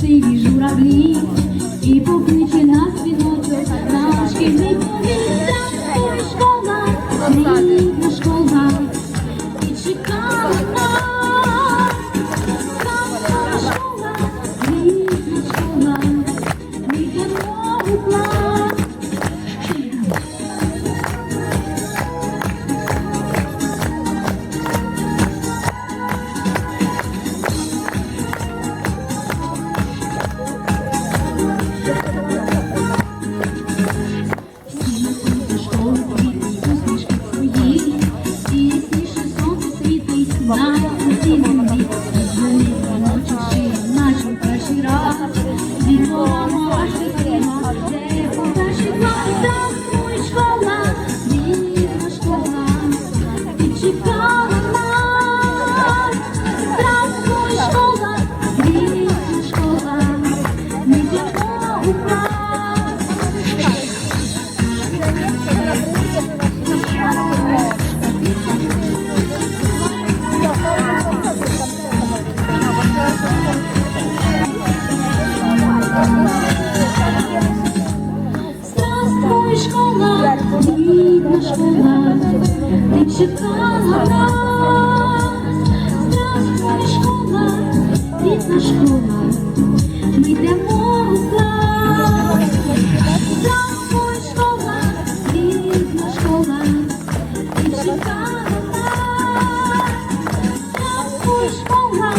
сиві журавлі, і покличе нас віночок, на шкільний повітря, школа. Thank you. чекала нас, страшна школа, рідна школа, ми йдемо у клас. Здравствуй, школа, рідна школа, ти чекала нас. Здравствуй, школа,